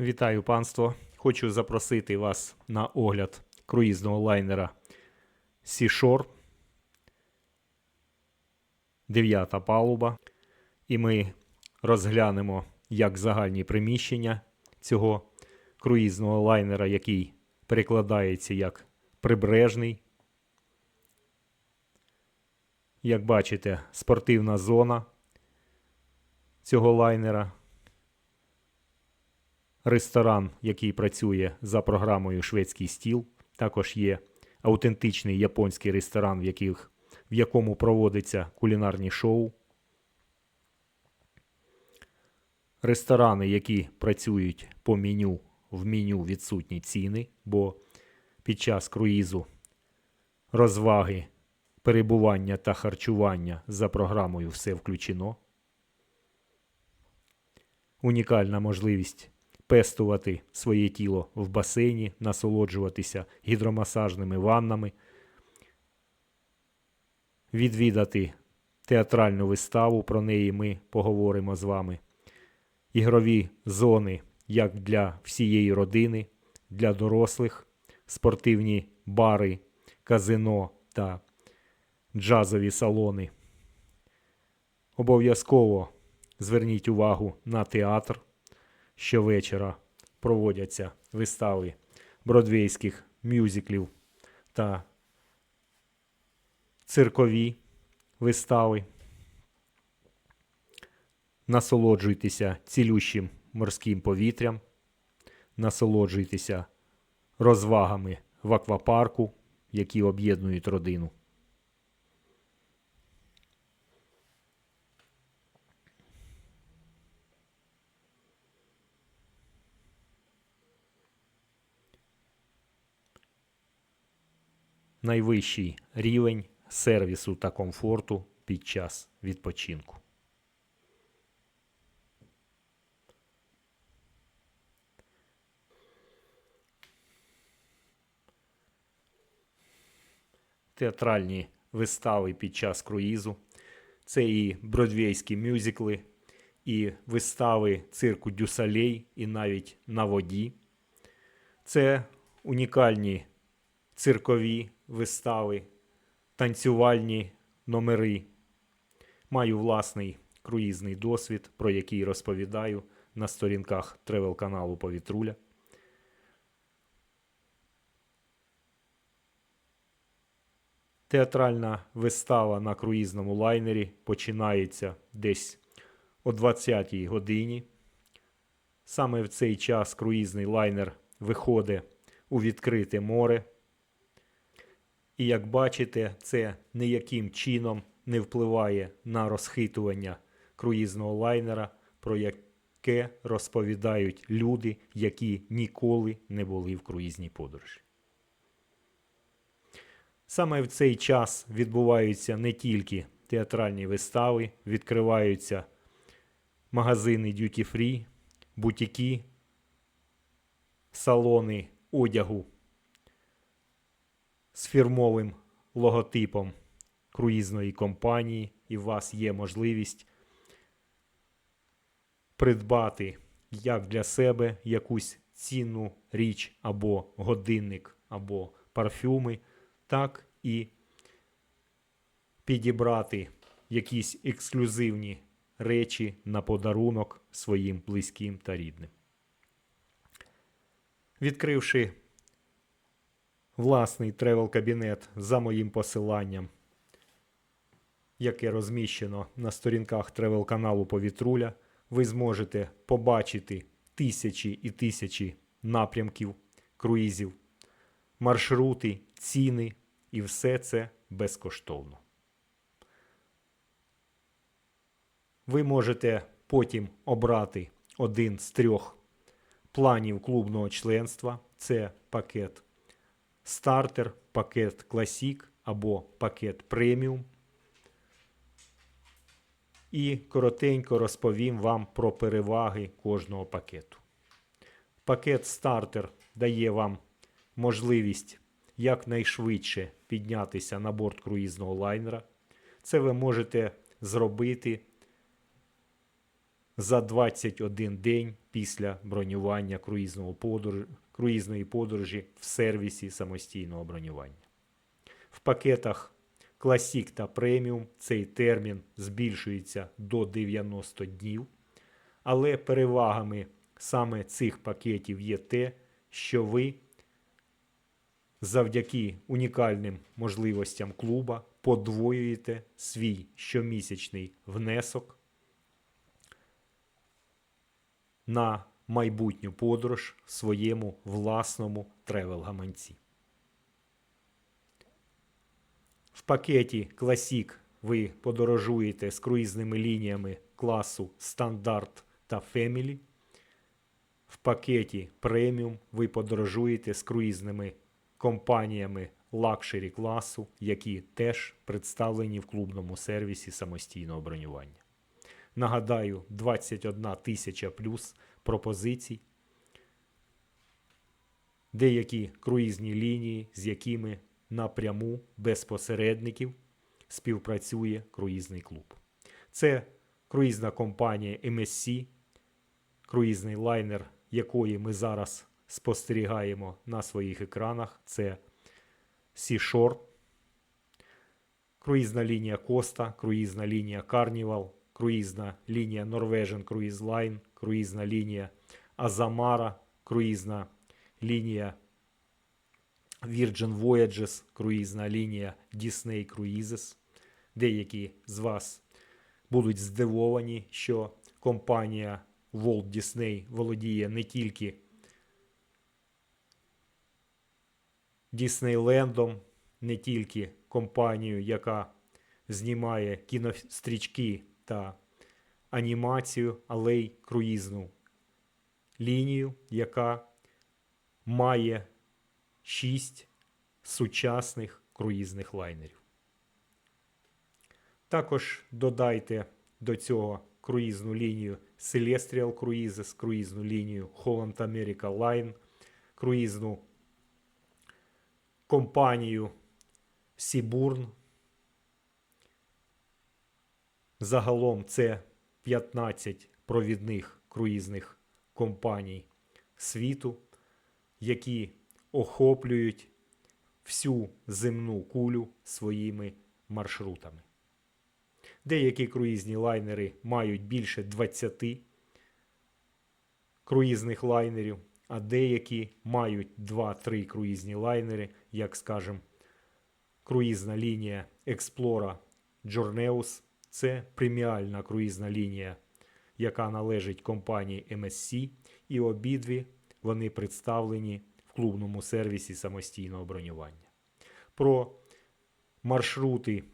Вітаю панство! Хочу запросити вас на огляд круїзного лайнера Seashore. Дев'ята палуба. І ми розглянемо як загальні приміщення цього круїзного лайнера, який перекладається як прибережний. Як бачите, спортивна зона цього лайнера ресторан, який працює за програмою Шведський стіл. Також є аутентичний японський ресторан, в, яких, в якому проводиться кулінарні шоу. Ресторани, які працюють по меню, в меню відсутні ціни, бо під час круїзу розваги, перебування та харчування за програмою все включено. Унікальна можливість пестувати своє тіло в басейні, насолоджуватися гідромасажними ваннами, відвідати театральну виставу. Про неї ми поговоримо з вами. Ігрові зони як для всієї родини, для дорослих, спортивні бари, казино та джазові салони. Обов'язково зверніть увагу на театр. Щовечора проводяться вистави бродвейських мюзиклів та циркові вистави. Насолоджуйтеся цілющим морським повітрям, насолоджуйтеся розвагами в аквапарку, які об'єднують родину. Найвищий рівень сервісу та комфорту під час відпочинку. Театральні вистави під час круїзу. Це і бродвейські мюзикли, і вистави цирку Дюсалей, і навіть на воді. Це унікальні циркові вистави, танцювальні номери. Маю власний круїзний досвід, про який розповідаю на сторінках тревел каналу Повітруля. Театральна вистава на круїзному лайнері починається десь о 20-й годині. Саме в цей час круїзний лайнер виходить у відкрите море. І як бачите, це ніяким чином не впливає на розхитування круїзного лайнера, про яке розповідають люди, які ніколи не були в круїзній подорожі. Саме в цей час відбуваються не тільки театральні вистави, відкриваються магазини Free, бутіки, салони одягу з фірмовим логотипом круїзної компанії, і у вас є можливість придбати як для себе якусь цінну річ або годинник, або парфюми, так і підібрати якісь ексклюзивні речі на подарунок своїм близьким та рідним. Відкривши власний тревел-кабінет за моїм посиланням, яке розміщено на сторінках тревел-каналу Повітруля, ви зможете побачити тисячі і тисячі напрямків круїзів, маршрути, ціни і все це безкоштовно. Ви можете потім обрати один з трьох планів клубного членства. Це пакет стартер, пакет Classic або пакет преміум. І коротенько розповім вам про переваги кожного пакету. Пакет стартер дає вам можливість якнайшвидше піднятися на борт круїзного лайнера. Це ви можете зробити за 21 день після бронювання круїзного подорож... круїзної подорожі в сервісі самостійного бронювання. В пакетах Classic та Premium цей термін збільшується до 90 днів, але перевагами саме цих пакетів є те, що ви завдяки унікальним можливостям клуба подвоюєте свій щомісячний внесок на майбутню подорож в своєму власному тревел-гаманці. В пакеті Classic ви подорожуєте з круїзними лініями класу Стандарт та Family. В пакеті Premium ви подорожуєте з круїзними компаніями лакшері класу, які теж представлені в клубному сервісі самостійного бронювання. Нагадаю, 21 тисяча плюс пропозицій. Деякі круїзні лінії, з якими напряму без посередників співпрацює круїзний клуб. Це круїзна компанія MSC, круїзний лайнер, якої ми зараз спостерігаємо на своїх екранах. Це Seashore, круїзна лінія Costa, круїзна лінія Carnival, круїзна лінія Norwegian Cruise Line, круїзна лінія Azamara, круїзна лінія Virgin Voyages, круїзна лінія Disney Cruises. Деякі з вас будуть здивовані, що компанія Walt Disney володіє не тільки Діснейлендом, не тільки компанією, яка знімає кінострічки та анімацію, але й круїзну лінію, яка має шість сучасних круїзних лайнерів. Також додайте до цього круїзну лінію Celestial Cruises, круїзну лінію Holland America Line, круїзну компанію Seabourn. Загалом це 15 провідних круїзних компаній світу, які охоплюють всю земну кулю своїми маршрутами. Деякі круїзні лайнери мають більше 20 круїзних лайнерів, а деякі мають 2-3 круїзні лайнери, як скажем, круїзна лінія Explora Journeus. Це преміальна круїзна лінія, яка належить компанії MSC, і обидві вони представлені в клубному сервісі самостійного бронювання. Про маршрути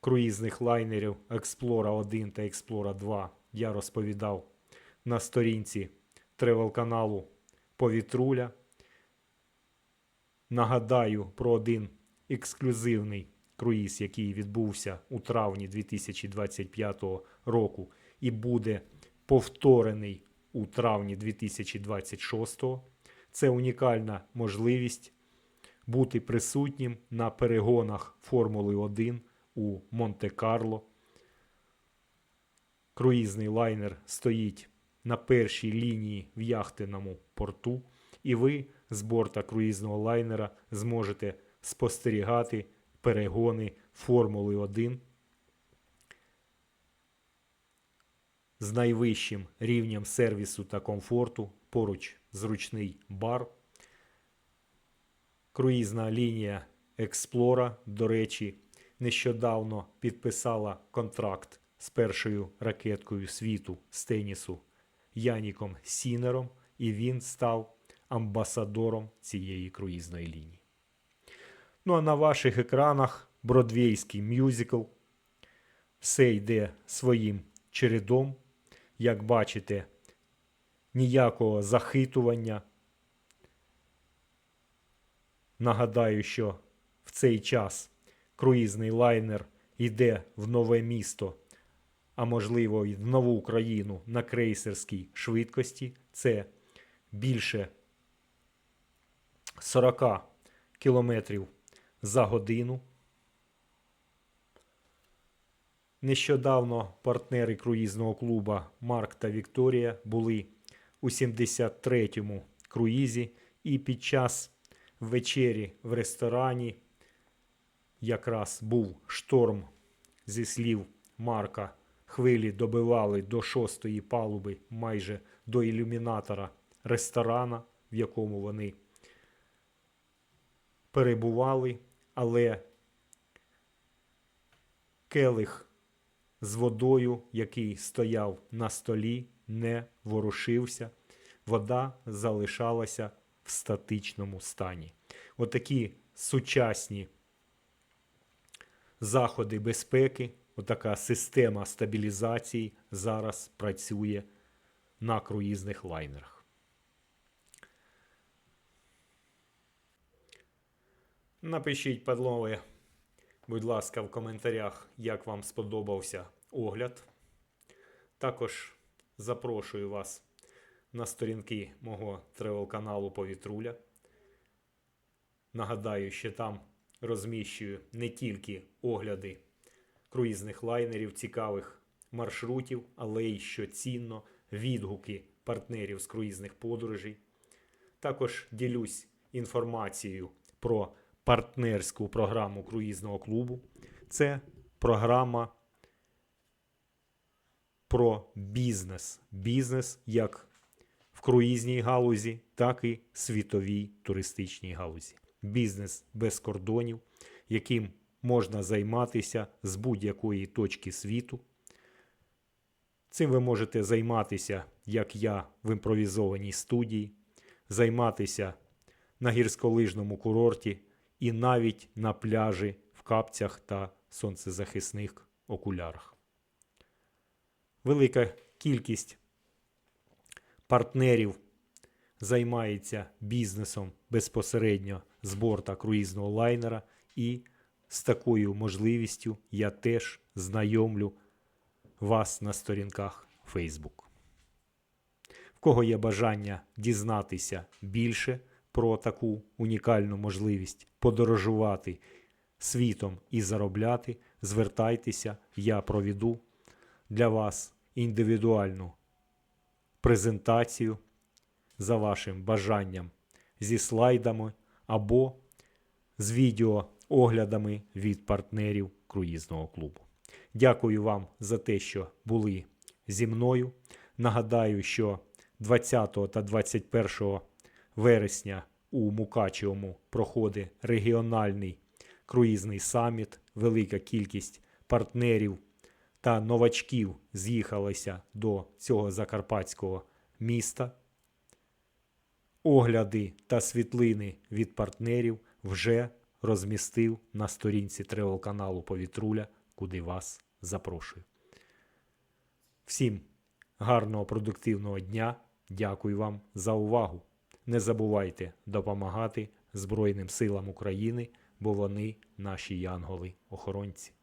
круїзних лайнерів Explorer 1 та Explorer 2 я розповідав на сторінці тревел-каналу Повітруля. Нагадаю про один ексклюзивний круїз, який відбувся у травні 2025 року і буде повторений у травні 2026. Це унікальна можливість бути присутнім на перегонах Формули 1 у Монте-Карло. Круїзний лайнер стоїть на першій лінії в яхтеному порту, і ви з борта круїзного лайнера зможете спостерігати перегони Формули 1 з найвищим рівнем сервісу та комфорту, поруч зручний бар. Круїзна лінія Експлора, до речі, нещодавно підписала контракт з першою ракеткою світу з тенісу Яніком Сінером, і він став амбасадором цієї круїзної лінії. Ну а на ваших екранах бродвейський мюзикл. Все йде своїм чередом. Як бачите, ніякого захитування. Нагадаю, що в цей час круїзний лайнер йде в нове місто, а можливо, і в нову Україну на крейсерській швидкості. Це більше 40 кілометрів за годину. Нещодавно партнери круїзного клуба Марк та Вікторія були у 73-му круїзі, і під час вечері в ресторані якраз був шторм зі слів Марка. Хвилі добивали до шостої палуби майже до ілюмінатора ресторана, в якому вони перебували, але келих з водою, який стояв на столі, не ворушився. Вода залишалася в статичному стані. Отакі сучасні заходи безпеки, отака система стабілізації зараз працює на круїзних лайнерах. Напишіть, панове, будь ласка, в коментарях, як вам сподобався огляд. Також запрошую вас на сторінки мого тревел-каналу Повітруля. Нагадаю, що там розміщую не тільки огляди круїзних лайнерів, цікавих маршрутів, але й що цінно, відгуки партнерів з круїзних подорожей. Також ділюсь інформацією про партнерську програму круїзного клубу. Це програма про бізнес. Бізнес як в круїзній галузі, так і світовій туристичній галузі. Бізнес без кордонів, яким можна займатися з будь-якої точки світу. Цим ви можете займатися, як я в імпровізованій студії, займатися на гірськолижному курорті і навіть на пляжі в капцях та сонцезахисних окулярах. Велика кількість партнерів займається бізнесом безпосередньо з борта круїзного лайнера, і з такою можливістю я теж знайомлю вас на сторінках Facebook. В кого є бажання дізнатися більше про таку унікальну можливість подорожувати світом і заробляти, звертайтеся, я проведу для вас індивідуальну презентацію за вашим бажанням зі слайдами або з відеооглядами від партнерів круїзного клубу. Дякую вам за те, що були зі мною. Нагадаю, що 20 та 21 вересня у Мукачевому проходить регіональний круїзний саміт. Велика кількість партнерів та новачків з'їхалися до цього закарпатського міста. Огляди та світлини від партнерів вже розмістив на сторінці тревел каналу Повітруля, куди вас запрошую. Всім гарного продуктивного дня. Дякую вам за увагу. Не забувайте допомагати Збройним силам України, бо вони наші янголи-охоронці.